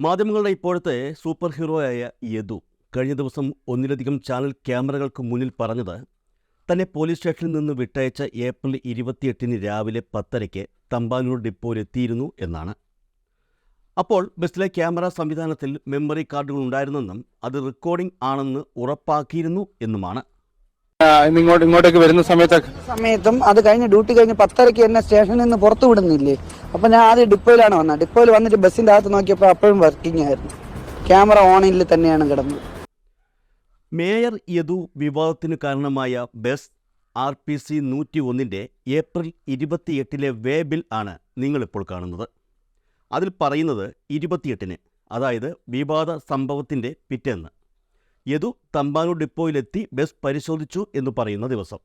മാധ്യമങ്ങളുടെ ഇപ്പോഴത്തെ സൂപ്പർ ഹീറോയായ യദു കഴിഞ്ഞ ദിവസം ഒന്നിലധികം ചാനൽ ക്യാമറകൾക്ക് മുന്നിൽ പറഞ്ഞത് തന്നെ പോലീസ് സ്റ്റേഷനിൽ നിന്ന് വിട്ടയച്ച ഏപ്രിൽ ഇരുപത്തിയെട്ടിന് രാവിലെ പത്തരയ്ക്ക് തമ്പാനൂർ ഡിപ്പോയിലെത്തിയിരുന്നു എന്നാണ്. അപ്പോൾ ബസ്സിലെ ക്യാമറ സംവിധാനത്തിൽ മെമ്മറി കാർഡുകൾ ഉണ്ടായിരുന്നെന്നും അത് റെക്കോർഡിംഗ് ആണെന്ന് ഉറപ്പാക്കിയിരുന്നു എന്നുമാണ്. ഇങ്ങോട്ട് ഇങ്ങോട്ടേക്ക് വരുന്ന സമയത്തൊക്കെ സമയത്തും അത് കഴിഞ്ഞ് ഡ്യൂട്ടി കഴിഞ്ഞ് പത്തരയ്ക്ക് എന്നെ സ്റ്റേഷനിൽ നിന്ന് പുറത്തു വിടുന്നില്ലേ? അപ്പൊ ഞാൻ ആദ്യം ഡിപ്പോയിലാണ് വന്നത്. ഡിപ്പോയിൽ വന്നിട്ട് ബസ്സിന്റെ അകത്ത് നോക്കിയപ്പോൾ അപ്പോഴും വർക്കിംഗ് ആയിരുന്നു. ക്യാമറ ഓണിൽ തന്നെയാണ് കിടന്നത്. മേയർ യദു വിവാദത്തിന് കാരണമായ ബസ് ആർ പി സി നൂറ്റി ഒന്നിന്റെ ഏപ്രിൽ ഇരുപത്തിയെട്ടിലെ വേ ബിൽ ആണ് നിങ്ങളിപ്പോൾ കാണുന്നത്. അതിൽ പറയുന്നത് ഇരുപത്തിയെട്ടിന് അതായത് വിവാദ സംഭവത്തിന്റെ പിറ്റേന്ന്. യദു തമ്പാനൂർ ഡിപ്പോയിലെത്തി ബസ് പരിശോധിച്ചു എന്ന് പറയുന്ന ദിവസം.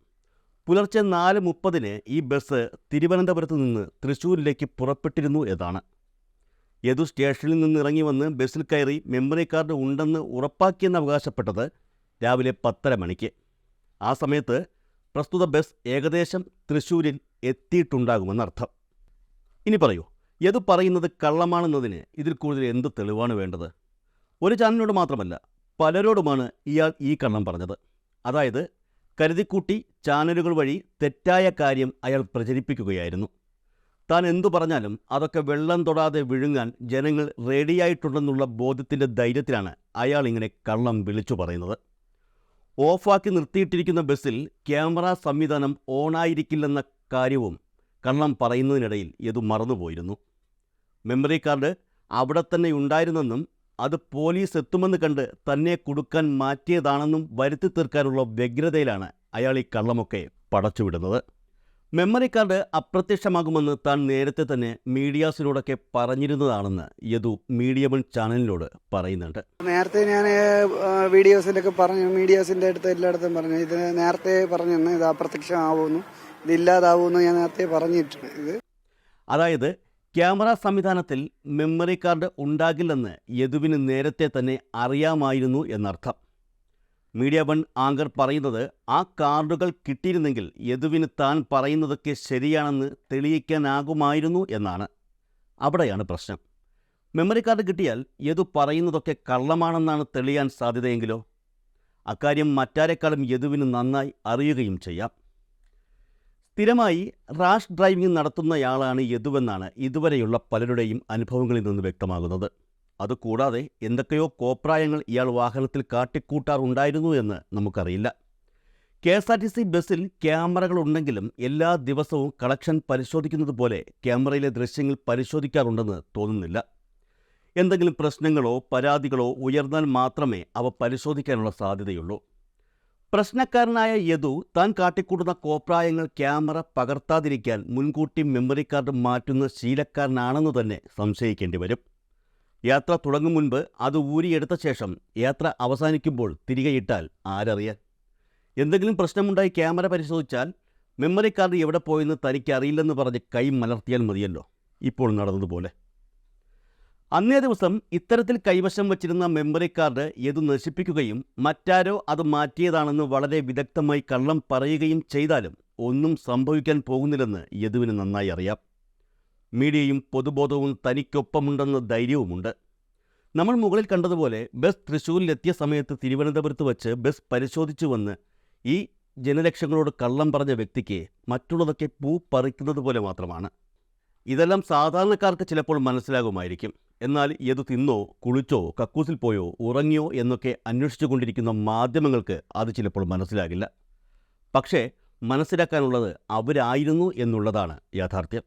പുലർച്ചെ നാല് മുപ്പതിന് ഈ ബസ് തിരുവനന്തപുരത്ത് നിന്ന് തൃശ്ശൂരിലേക്ക് പുറപ്പെട്ടിരുന്നു എന്നാണ്. യദു സ്റ്റേഷനിൽ നിന്ന് ഇറങ്ങി വന്ന് ബസ്സിൽ കയറി മെമ്മറി കാർഡ് ഉണ്ടെന്ന് ഉറപ്പാക്കിയെന്ന് അവകാശപ്പെട്ടത് രാവിലെ പത്തര മണിക്ക്. ആ സമയത്ത് പ്രസ്തുത ബസ് ഏകദേശം തൃശ്ശൂരിൽ എത്തിയിട്ടുണ്ടാകുമെന്നർത്ഥം ഇനി പറയൂ യദു പറയുന്നത് കള്ളമാണെന്നതിന് ഇതിൽ കൂടുതൽ എന്ത് തെളിവാണ് വേണ്ടത്? ഒരു ചാനലിനോട് മാത്രമല്ല പലരോടുമാണ് ഇയാൾ ഈ കണ്ണം പറഞ്ഞത്. അതായത് കരുതിക്കൂട്ടി ചാനലുകൾ വഴി തെറ്റായ കാര്യം അയാൾ പ്രചരിപ്പിക്കുകയായിരുന്നു. താൻ എന്തു പറഞ്ഞാലും അതൊക്കെ വെള്ളം തൊടാതെ വിഴുങ്ങാൻ ജനങ്ങൾ റെഡിയായിട്ടുണ്ടെന്നുള്ള ബോധ്യത്തിന്റെ ധൈര്യത്തിലാണ് അയാൾ ഇങ്ങനെ കള്ളം വിളിച്ചു പറയുന്നത്. ഓഫാക്കി നിർത്തിയിട്ടിരിക്കുന്ന ബസ്സിൽ ക്യാമറ സംവിധാനം ഓണായിരിക്കില്ലെന്ന കാര്യവും കള്ളം പറയുന്നതിനിടയിൽ ഇത് മറന്നുപോയിരുന്നു. മെമ്മറി കാർഡ് അവിടെ തന്നെ ഉണ്ടായിരുന്നെന്നും അത് പോലീസ് എത്തുമെന്ന് കണ്ട് തന്നെ കൊടുക്കാൻ മാറ്റിയതാണെന്നും വരുത്തി തീർക്കാനുള്ള വ്യഗ്രതയിലാണ് അയാൾ ഈ കള്ളമൊക്കെ പടച്ചുവിടുന്നത്. മെമ്മറി കാർഡ് അപ്രത്യക്ഷമാകുമെന്ന് താൻ നേരത്തെ തന്നെ മീഡിയാസിനോടൊക്കെ പറഞ്ഞിരുന്നതാണെന്ന് യദു മീഡിയ വൺ ചാനലിനോട് പറയുന്നുണ്ട്. നേരത്തെ ഞാൻ വീഡിയോസിന്റെ ഒക്കെ പറഞ്ഞു മീഡിയാസിന്റെ അടുത്ത് എല്ലായിടത്തും പറഞ്ഞു. ഇത് നേരത്തെ പറഞ്ഞു ഇത് അപ്രത്യക്ഷമാവുമെന്നും ഇത് ഇല്ലാതാവുമെന്ന് ഞാൻ നേരത്തെ പറഞ്ഞിട്ടുണ്ട് ഇത്. അതായത് ക്യാമറ സംവിധാനത്തിൽ മെമ്മറി കാർഡ് ഉണ്ടാകില്ലെന്ന് യദുവിന് നേരത്തെ തന്നെ അറിയാമായിരുന്നു എന്നർത്ഥം. മീഡിയ വൺ ആങ്കർ പറയുന്നത് ആ കാർഡുകൾ കിട്ടിയിരുന്നെങ്കിൽ യദുവിന് താൻ പറയുന്നതൊക്കെ ശരിയാണെന്ന് തെളിയിക്കാനാകുമായിരുന്നു എന്നാണ്. അവിടെയാണ് പ്രശ്നം. മെമ്മറി കാർഡ് കിട്ടിയാൽ യദു പറയുന്നതൊക്കെ കള്ളമാണെന്നാണ് തെളിയാൻ സാധ്യതയെങ്കിലോ? അക്കാര്യം മറ്റാരെക്കാളും യദുവിന് നന്നായി അറിയുകയും ചെയ്യാം. സ്ഥിരമായി റാഷ് ഡ്രൈവിംഗ് നടത്തുന്നയാളാണ് യദുവെന്നാണ് ഇതുവരെയുള്ള പലരുടെയും അനുഭവങ്ങളിൽ നിന്ന് വ്യക്തമാകുന്നത്. അതുകൂടാതെ എന്തൊക്കെയോ കോപ്രായങ്ങൾ ഇയാൾ വാഹനത്തിൽ കാട്ടിക്കൂട്ടാറുണ്ടായിരുന്നു എന്ന് നമുക്കറിയില്ല. K S R T C ബസ്സിൽ ക്യാമറകളുണ്ടെങ്കിലും എല്ലാ ദിവസവും കളക്ഷൻ പരിശോധിക്കുന്നത് പോലെ ക്യാമറയിലെ ദൃശ്യങ്ങൾ പരിശോധിക്കാറുണ്ടെന്ന് തോന്നുന്നില്ല. എന്തെങ്കിലും പ്രശ്നങ്ങളോ പരാതികളോ ഉയർന്നാൽ മാത്രമേ അവ പരിശോധിക്കാനുള്ള സാധ്യതയുള്ളൂ. പ്രശ്നക്കാരനായ യദു താൻ കാട്ടിക്കൂട്ടുന്ന കോപ്രായങ്ങൾ ക്യാമറ പകർത്താതിരിക്കാൻ മുൻകൂട്ടി മെമ്മറി കാർഡ് മാറ്റുന്ന ശീലക്കാരനാണെന്ന് തന്നെ സംശയിക്കേണ്ടി വരും. യാത്ര തുടങ്ങും മുൻപ് അത് ഊരിയെടുത്ത ശേഷം യാത്ര അവസാനിക്കുമ്പോൾ തിരികെ ഇട്ടാൽ ആരറിയാൻ? എന്തെങ്കിലും പ്രശ്നമുണ്ടായി ക്യാമറ പരിശോധിച്ചാൽ മെമ്മറി കാർഡ് എവിടെ പോയെന്ന് തനിക്ക് അറിയില്ലെന്ന് പറഞ്ഞ് കൈ മലർത്തിയാൽ മതിയല്ലോ. ഇപ്പോൾ നടന്നതുപോലെ. അന്നേ ദിവസം ഇത്തരത്തിൽ കൈവശം വച്ചിരുന്ന മെമ്മറി കാർഡ് ഏതു നശിപ്പിക്കുകയും മറ്റാരോ അത് മാറ്റിയതാണെന്ന് വളരെ വിദഗ്ധമായി കള്ളം പറയുകയും ചെയ്താലും ഒന്നും സംഭവിക്കാൻ പോകുന്നില്ലെന്ന് യദുവിന് നന്നായി അറിയാം. മീഡിയയും പൊതുബോധവും തനിക്കൊപ്പമുണ്ടെന്ന ധൈര്യവുമുണ്ട്. നമ്മൾ മുകളിൽ കണ്ടതുപോലെ ബസ് തൃശ്ശൂരിലെത്തിയ സമയത്ത് തിരുവനന്തപുരത്ത് വച്ച് ബസ് പരിശോധിച്ചു വന്ന് ഈ ജനലക്ഷങ്ങളോട് കള്ളം പറഞ്ഞ വ്യക്തിക്ക് മറ്റുള്ളതൊക്കെ പൂ പറിക്കുന്നത് പോലെ മാത്രമാണ്. ഇതെല്ലാം സാധാരണക്കാർക്ക് ചിലപ്പോൾ മനസ്സിലാകുമായിരിക്കും. എന്നാൽ ഏത് തിന്നോ കുളിച്ചോ കക്കൂസിൽ പോയോ ഉറങ്ങിയോ എന്നൊക്കെ അന്വേഷിച്ചു കൊണ്ടിരിക്കുന്ന മാധ്യമങ്ങൾക്ക് അത് ചിലപ്പോൾ മനസ്സിലാകില്ല. പക്ഷേ മനസ്സിലാക്കാനുള്ളത് അവരായിരുന്നു എന്നുള്ളതാണ് യാഥാർത്ഥ്യം.